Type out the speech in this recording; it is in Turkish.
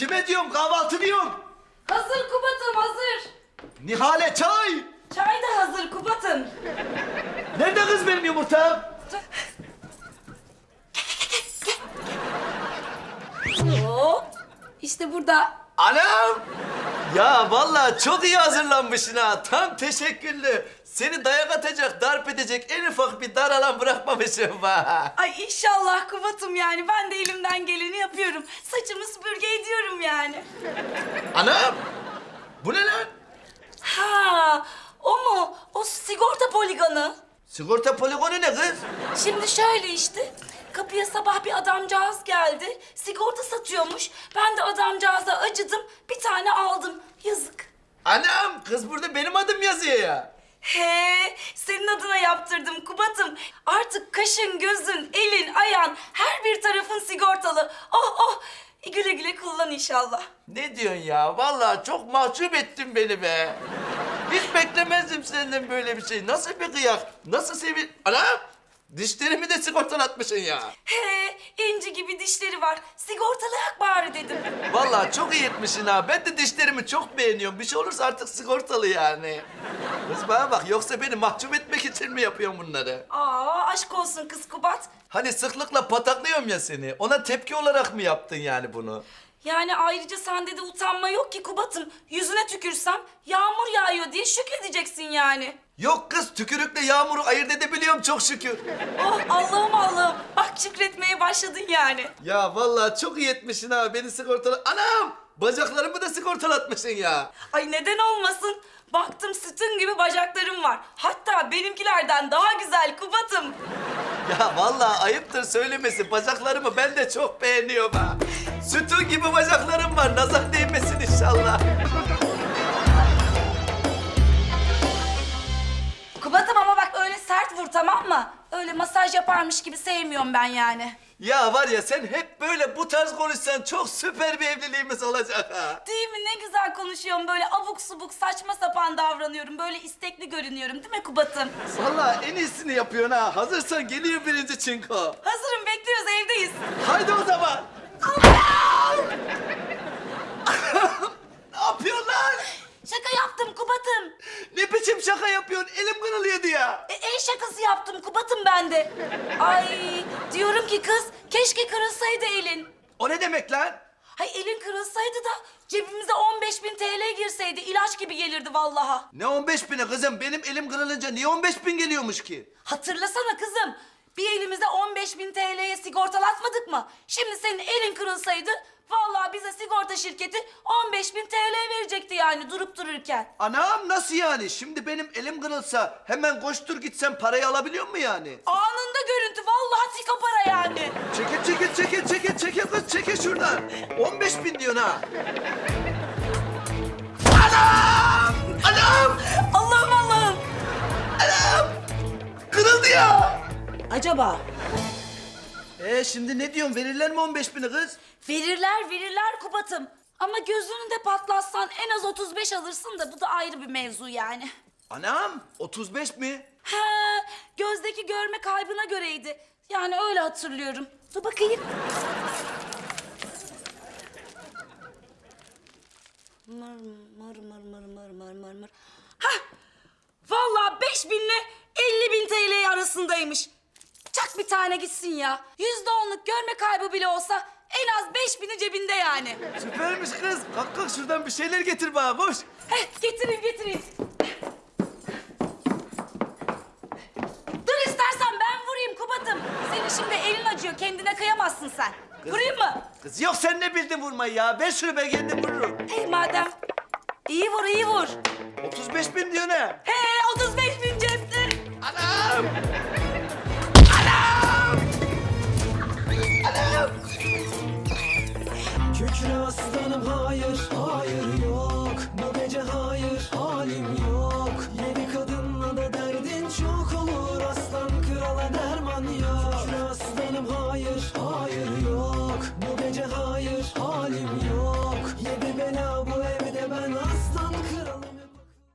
Kime diyorum kahvaltı diyorum. Hazır Kubat'ım hazır. Nihale çay. Çay da hazır Kubat'ım. Nerede kız benim yumurtam? Hop. İşte burada. Anam! Ya vallahi çok iyi hazırlanmışsın ha. Tam teşekkürlü. Seni dayak atacak, darp edecek en ufak bir dar alan bırakmamışım ha. Ay inşallah Kubat'ım yani. Ben de elimden geleni yapıyorum. Saçımı süpürge ediyorum yani. Anam! Bu ne lan? Ha, o mu? O sigorta poligonu. Sigorta poligonu ne kız? Şimdi şöyle işte. Kapıya sabah bir adamcağız geldi. Sigorta satıyormuş. Ben de adamcağıza acıdım. Bir tane aldım. Yazık. Anam! Kız burada benim adım yazıyor ya. He, senin adına yaptırdım Kubat'ım. Artık kaşın, gözün, elin, ayağın, her bir tarafın sigortalı. Oh oh, güle güle kullan inşallah. Ne diyorsun ya? Vallahi çok mahcup ettin beni be. Hiç beklemezdim senden böyle bir şey. Nasıl bir kıyak? Nasıl sevil... Anam! Dişlerimi de sigortalatmışsın ya. He, inci gibi dişleri var. Sigortalayak bari dedim. Vallahi çok iyi etmişsin ha. Ben de dişlerimi çok beğeniyorum. Bir şey olursa artık sigortalı yani. Kız bana bak yoksa beni mahcup etmek için mi yapıyorsun bunları? Aa, aşk olsun kız Kubat. Hani sıklıkla pataklıyorum ya seni. Ona tepki olarak mı yaptın yani bunu? Yani ayrıca sende de utanma yok ki Kubat'ım. Yüzüne tükürsem yağmur yağıyor diye şükredeceksin yani. Yok kız tükürükle yağmuru ayırt edebiliyorum çok şükür. Oh Allah'ım Allah'ım. Bak şükretmeye başladın yani. Ya vallahi çok iyi etmişsin ha beni sigortala... Anam! Bacaklarımı da sigortalatmışsın ya. Ay neden olmasın? Baktım sütun gibi bacaklarım var. Hatta benimkilerden daha güzel Kubat'ım. Ya vallahi ayıptır söylemesi. Bacaklarımı ben de çok beğeniyorum ha. Sütun gibi bacaklarım var. Nazar değmesin inşallah. Kubat'ım ama bak öyle sert vur tamam mı? Öyle masaj yaparmış gibi sevmiyorum ben yani. Ya var ya sen hep böyle bu tarz konuşsan çok süper bir evliliğimiz olacak ha. Değil mi? Ne güzel konuşuyorum. Böyle abuk subuk saçma sapan davranıyorum. Böyle istekli görünüyorum değil mi Kubat'ım? Vallahi en iyisini yapıyorsun ha. Hazırsan geliyor birinci çinko. Hazırım bekliyoruz evdeyiz. Haydi o zaman. ne yapıyorsun lan? Şaka yaptım Kubat'ım. Ne biçim şaka yapıyorsun? Elim kırılıyordu ya. E, el şakası yaptım Kubat'ım ben de. Ay diyorum ki kız keşke kırılsaydı elin. O ne demek lan? Hay elin kırılsaydı da cebimize 15 bin TL girseydi ilaç gibi gelirdi vallaha. Ne 15 bini kızım? Benim elim kırılınca niye 15 bin geliyormuş ki? Hatırlasana kızım. Bir elimize 15 bin TL'ye sigortalatmadık mı? Şimdi senin elin kırılsaydı vallahi bize sigorta şirketi 15 bin TL verecekti yani durup dururken. Anam nasıl yani? Şimdi benim elim kırılsa hemen koştur gitsem parayı alabiliyor mu yani? Anında yani. Çekil çekil çekil çekil çekil kız çekil şuradan. 15 bin diyorsun ha. Anam! Anam! Allah'ım Allah'ım. Anam! Kırıldı ya. Acaba? Ee şimdi ne diyorsun? Verirler mi 15 bini kız? Verirler verirler Kubat'ım. Ama gözünü de patlatsan en az 35 alırsın da bu da ayrı bir mevzu yani. Anam 35 mi? Ha, gözdeki görme kaybına göreydi. Yani öyle hatırlıyorum. Dur bakayım. Mır mır mır mır mır mır mır mır. Hah! Vallahi 5 binle 50 bin TL arasındaymış. Çak bir tane gitsin ya. Yüzde onluk görme kaybı bile olsa en az 5 bini cebinde yani. Süpermiş kız. Kalk kalk şuradan bir şeyler getir bana koş. Heh, getirin getirin. Dur istersen ben vurayım Kubat'ım. Senin şimdi elin acıyor kıyamazsın sen. Vurayım mı? Kız yok sen ne bildin vurmayı ya. Ver şunu ben kendim vururum. Hey madem. İyi vur iyi vur. 35 bin diyor ne? He 35 bin